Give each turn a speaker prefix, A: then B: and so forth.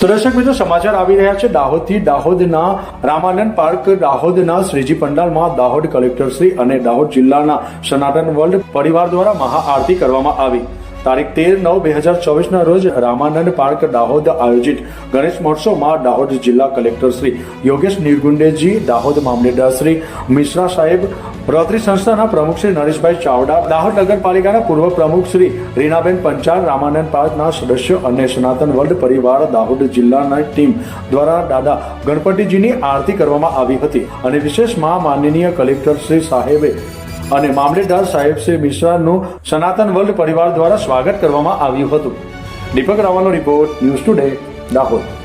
A: તો દર્શક મિત્રો, સમાચાર આવી રહ્યા છે. દાહોદથી દાહોદના રામાનંદ પાર્ક, દાહોદના શ્રીજી પંડાલમાં દાહોદ કલેક્ટર શ્રી અને દાહોદ જિલ્લાના સનાતન વર્લ્ડ પરિવાર દ્વારા મહાઆરતી કરવામાં આવી. તારીખ તેર નવ બે હજાર ચોવીસના રોજ રામાનંદ પાર્ક દાહોદ આયોજિત ગણેશ મહોત્સવમાં દાહોદ જિલ્લા કલેક્ટર શ્રી યોગેશ નિર્ગુંડેજી, દાહોદ મામલેદાર શ્રી મિશ્રા સાહેબ રોટરી સંસ્થાના પ્રમુખ શ્રી નરેશભાઈ ચાવડા, દાહોદ નગરપાલિકાના પૂર્વ પ્રમુખ શ્રી રીનાબેન પંચાલ, રામાનંદ પાર્કના સદસ્યો અને સનાતન વર્લ્ડ પરિવાર દાહોદ જિલ્લાના ટીમ દ્વારા દાદા ગણપતિજીની આરતી કરવામાં આવી હતી અને વિશેષમાં માનનીય કલેક્ટર શ્રી સાહેબે અને મામલેદાર સાહેબ શ્રી મિશ્રાનું સનાતન વર્લ્ડ પરિવાર દ્વારા સ્વાગત કરવામાં આવ્યું હતું. દીપક રાવલનો રિપોર્ટ ન્યૂઝ ટુડે, દાહોદ.